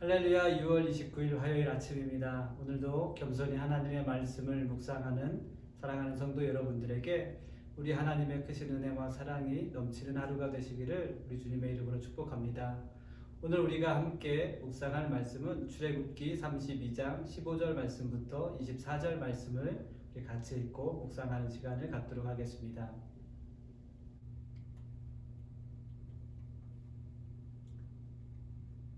할렐루야 6월 29일 화요일 아침입니다. 오늘도 겸손히 하나님의 말씀을 묵상하는 사랑하는 성도 여러분들에게 우리 하나님의 크신 은혜와 사랑이 넘치는 하루가 되시기를 우리 주님의 이름으로 축복합니다. 오늘 우리가 함께 묵상할 말씀은 출애굽기 32장 15절 말씀부터 24절 말씀을 같이 읽고 묵상하는 시간을 갖도록 하겠습니다.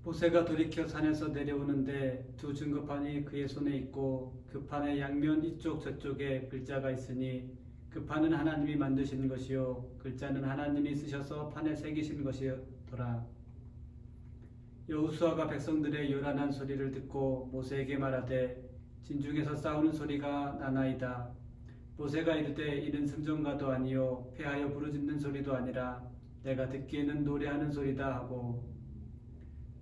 모세가 돌이켜 산에서 내려오는데 두 증거판이 그의 손에 있고 그 판의 양면 이쪽 저쪽에 글자가 있으니 그 판은 하나님이 만드신 것이요 글자는 하나님이 쓰셔서 판에 새기신 것이더라. 여호수아가 백성들의 요란한 소리를 듣고 모세에게 말하되 진중에서 싸우는 소리가 나나이다. 모세가 이르되 이는 승전가도 아니요 패하여 부르짖는 소리도 아니라 내가 듣기에는 노래하는 소리다 하고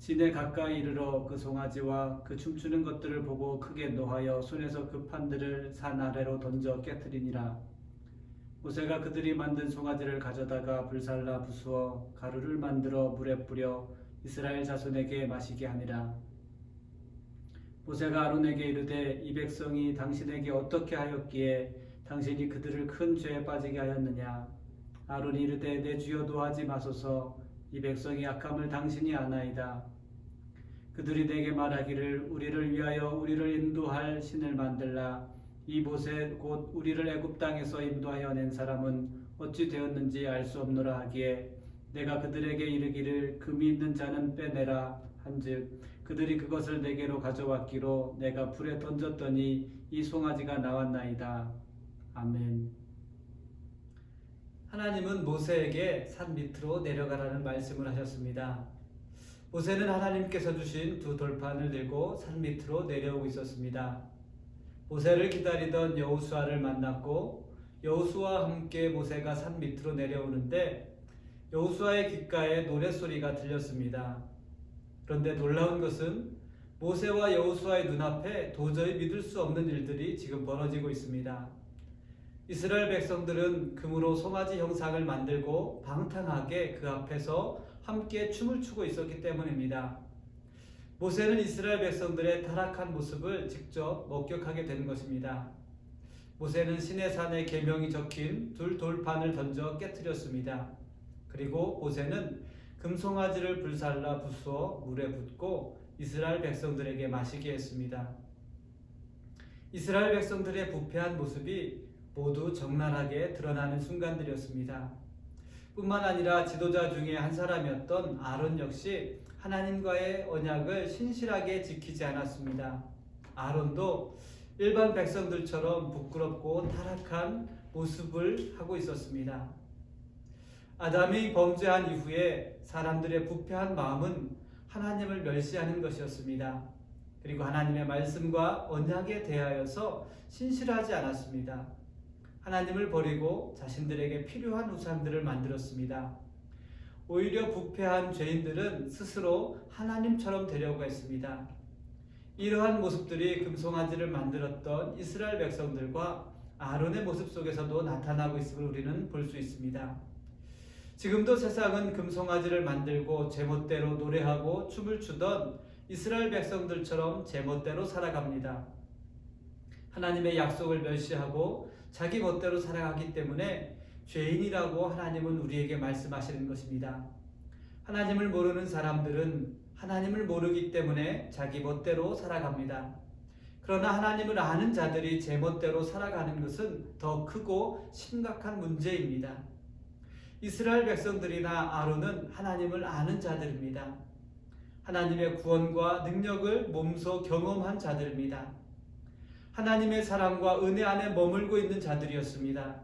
진에 가까이 이르러 그 송아지와 그 춤추는 것들을 보고 크게 노하여 손에서 그 판들을 산 아래로 던져 깨뜨리니라. 모세가 그들이 만든 송아지를 가져다가 불살라 부수어 가루를 만들어 물에 뿌려 이스라엘 자손에게 마시게 하니라. 모세가 아론에게 이르되 이 백성이 당신에게 어떻게 하였기에 당신이 그들을 큰 죄에 빠지게 하였느냐. 아론이 이르되 내 주여 도하지 마소서 이 백성이 악함을 당신이 아나이다. 그들이 내게 말하기를 우리를 위하여 우리를 인도할 신을 만들라. 이 못에 곧 우리를 애굽 땅에서 인도하여 낸 사람은 어찌 되었는지 알 수 없노라 하기에 내가 그들에게 이르기를 금이 있는 자는 빼내라 한즉 그들이 그것을 내게로 가져왔기로 내가 불에 던졌더니 이 송아지가 나왔나이다. 아멘. 하나님은 모세에게 산 밑으로 내려가라는 말씀을 하셨습니다. 모세는 하나님께서 주신 두 돌판을 들고 산 밑으로 내려오고 있었습니다. 모세를 기다리던 여호수아를 만났고 여호수아와 함께 모세가 산 밑으로 내려오는데 여호수아의 귓가에 노랫소리가 들렸습니다. 그런데 놀라운 것은 모세와 여호수아의 눈앞에 도저히 믿을 수 없는 일들이 지금 벌어지고 있습니다. 이스라엘 백성들은 금으로 송아지 형상을 만들고 방탕하게 그 앞에서 함께 춤을 추고 있었기 때문입니다. 모세는 이스라엘 백성들의 타락한 모습을 직접 목격하게 된 것입니다. 모세는 시내산에 계명이 적힌 둘 돌판을 던져 깨뜨렸습니다. 그리고 모세는 금송아지를 불살라 부수어 물에 붓고 이스라엘 백성들에게 마시게 했습니다. 이스라엘 백성들의 부패한 모습이 모두 적나라하게 드러나는 순간들이었습니다. 뿐만 아니라 지도자 중에 한 사람이었던 아론 역시 하나님과의 언약을 신실하게 지키지 않았습니다. 아론도 일반 백성들처럼 부끄럽고 타락한 모습을 하고 있었습니다. 아담이 범죄한 이후에 사람들의 부패한 마음은 하나님을 멸시하는 것이었습니다. 그리고 하나님의 말씀과 언약에 대하여서 신실하지 않았습니다. 하나님을 버리고 자신들에게 필요한 우상들을 만들었습니다. 오히려 부패한 죄인들은 스스로 하나님처럼 되려고 했습니다. 이러한 모습들이 금송아지를 만들었던 이스라엘 백성들과 아론의 모습 속에서도 나타나고 있음을 우리는 볼 수 있습니다. 지금도 세상은 금송아지를 만들고 제멋대로 노래하고 춤을 추던 이스라엘 백성들처럼 제멋대로 살아갑니다. 하나님의 약속을 멸시하고 자기 멋대로 살아가기 때문에 죄인이라고 하나님은 우리에게 말씀하시는 것입니다. 하나님을 모르는 사람들은 하나님을 모르기 때문에 자기 멋대로 살아갑니다. 그러나 하나님을 아는 자들이 제 멋대로 살아가는 것은 더 크고 심각한 문제입니다. 이스라엘 백성들이나 아론은 하나님을 아는 자들입니다. 하나님의 구원과 능력을 몸소 경험한 자들입니다. 하나님의 사랑과 은혜 안에 머물고 있는 자들이었습니다.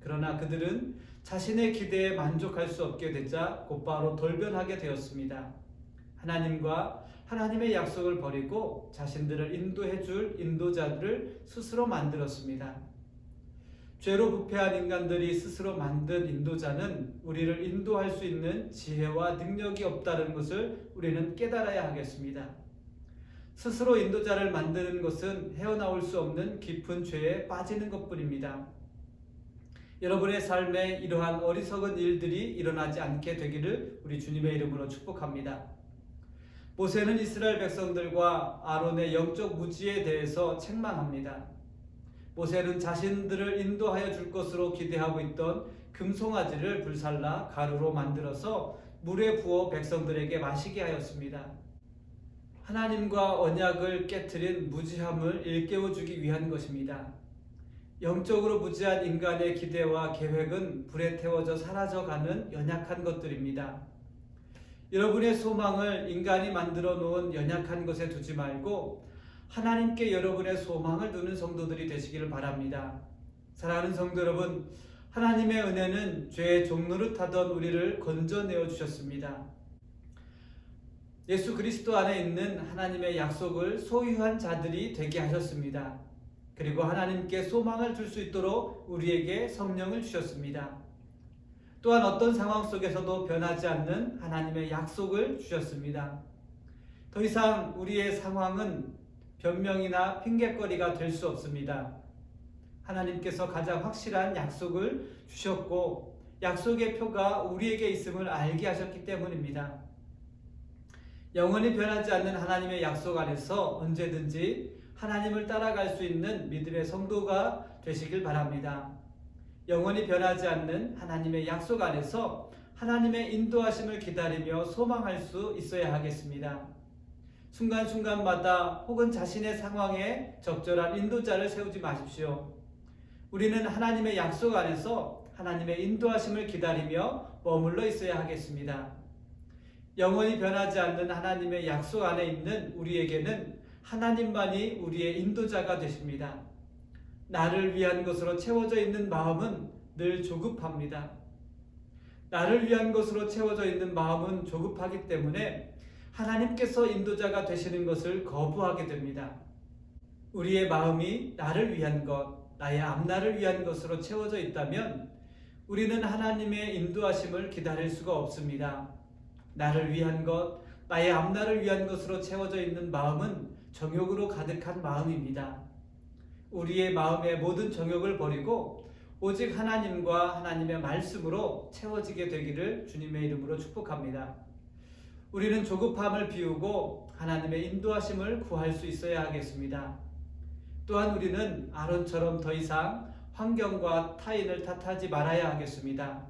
그러나 그들은 자신의 기대에 만족할 수 없게 되자 곧바로 돌변하게 되었습니다. 하나님과 하나님의 약속을 버리고 자신들을 인도해 줄 인도자들을 스스로 만들었습니다. 죄로 부패한 인간들이 스스로 만든 인도자는 우리를 인도할 수 있는 지혜와 능력이 없다는 것을 우리는 깨달아야 하겠습니다. 스스로 인도자를 만드는 것은 헤어나올 수 없는 깊은 죄에 빠지는 것뿐입니다. 여러분의 삶에 이러한 어리석은 일들이 일어나지 않게 되기를 우리 주님의 이름으로 축복합니다. 모세는 이스라엘 백성들과 아론의 영적 무지에 대해서 책망합니다. 모세는 자신들을 인도하여 줄 것으로 기대하고 있던 금송아지를 불살라 가루로 만들어서 물에 부어 백성들에게 마시게 하였습니다. 하나님과 언약을 깨뜨린 무지함을 일깨워 주기 위한 것입니다. 영적으로 무지한 인간의 기대와 계획은 불에 태워져 사라져가는 연약한 것들입니다. 여러분의 소망을 인간이 만들어 놓은 연약한 것에 두지 말고 하나님께 여러분의 소망을 두는 성도들이 되시기를 바랍니다. 사랑하는 성도 여러분, 하나님의 은혜는 죄의 종노릇하던 우리를 건져내어 주셨습니다. 예수 그리스도 안에 있는 하나님의 약속을 소유한 자들이 되게 하셨습니다. 그리고 하나님께 소망을 줄 수 있도록 우리에게 성령을 주셨습니다. 또한 어떤 상황 속에서도 변하지 않는 하나님의 약속을 주셨습니다. 더 이상 우리의 상황은 변명이나 핑계거리가 될 수 없습니다. 하나님께서 가장 확실한 약속을 주셨고 약속의 표가 우리에게 있음을 알게 하셨기 때문입니다. 영원히 변하지 않는 하나님의 약속 안에서 언제든지 하나님을 따라갈 수 있는 믿음의 성도가 되시길 바랍니다. 영원히 변하지 않는 하나님의 약속 안에서 하나님의 인도하심을 기다리며 소망할 수 있어야 하겠습니다. 순간순간마다 혹은 자신의 상황에 적절한 인도자를 세우지 마십시오. 우리는 하나님의 약속 안에서 하나님의 인도하심을 기다리며 머물러 있어야 하겠습니다. 영원히 변하지 않는 하나님의 약속 안에 있는 우리에게는 하나님만이 우리의 인도자가 되십니다. 나를 위한 것으로 채워져 있는 마음은 늘 조급합니다. 나를 위한 것으로 채워져 있는 마음은 조급하기 때문에 하나님께서 인도자가 되시는 것을 거부하게 됩니다. 우리의 마음이 나를 위한 것, 나의 앞날을 위한 것으로 채워져 있다면 우리는 하나님의 인도하심을 기다릴 수가 없습니다. 나를 위한 것, 나의 앞날을 위한 것으로 채워져 있는 마음은 정욕으로 가득한 마음입니다. 우리의 마음의 모든 정욕을 버리고 오직 하나님과 하나님의 말씀으로 채워지게 되기를 주님의 이름으로 축복합니다. 우리는 조급함을 비우고 하나님의 인도하심을 구할 수 있어야 하겠습니다. 또한 우리는 아론처럼 더 이상 환경과 타인을 탓하지 말아야 하겠습니다.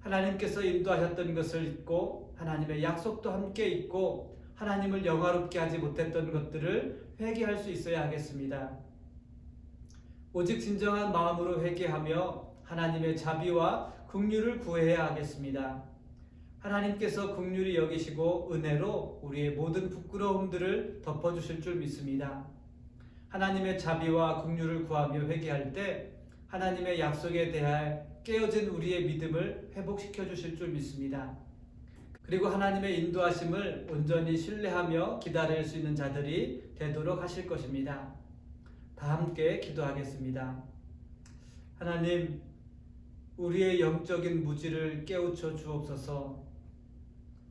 하나님께서 인도하셨던 것을 잊고 하나님의 약속도 함께 잊고 하나님을 영화롭게 하지 못했던 것들을 회개할 수 있어야 하겠습니다. 오직 진정한 마음으로 회개하며 하나님의 자비와 긍휼을 구해야 하겠습니다. 하나님께서 긍휼히 여기시고 은혜로 우리의 모든 부끄러움들을 덮어 주실 줄 믿습니다. 하나님의 자비와 긍휼을 구하며 회개할 때 하나님의 약속에 대하여 깨어진 우리의 믿음을 회복시켜 주실 줄 믿습니다. 그리고 하나님의 인도하심을 온전히 신뢰하며 기다릴 수 있는 자들이 되도록 하실 것입니다. 다 함께 기도하겠습니다. 하나님, 우리의 영적인 무지를 깨우쳐 주옵소서.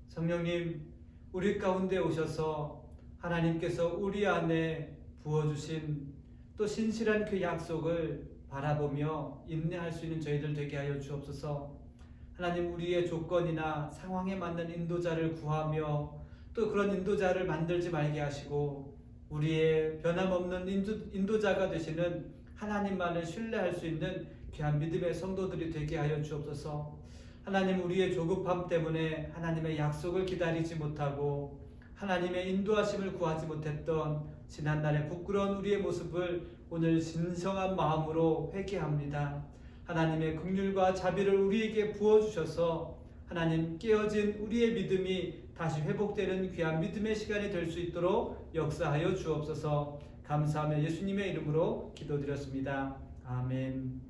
성령님, 우리 가운데 오셔서 하나님께서 우리 안에 부어주신 또 신실한 그 약속을 바라보며 인내할 수 있는 저희들 되게 하여 주옵소서. 하나님 우리의 조건이나 상황에 맞는 인도자를 구하며 또 그런 인도자를 만들지 말게 하시고 우리의 변함없는 인도, 자가 되시는 하나님만을 신뢰할 수 있는 귀한 믿음의 성도들이 되게 하여 주옵소서. 하나님 우리의 조급함 때문에 하나님의 약속을 기다리지 못하고 하나님의 인도하심을 구하지 못했던 지난날의 부끄러운 우리의 모습을 오늘 진성한 마음으로 회개합니다. 하나님의 긍휼과 자비를 우리에게 부어 주셔서 하나님 깨어진 우리의 믿음이 다시 회복되는 귀한 믿음의 시간이 될 수 있도록 역사하여 주옵소서. 감사하며 예수님의 이름으로 기도드렸습니다. 아멘.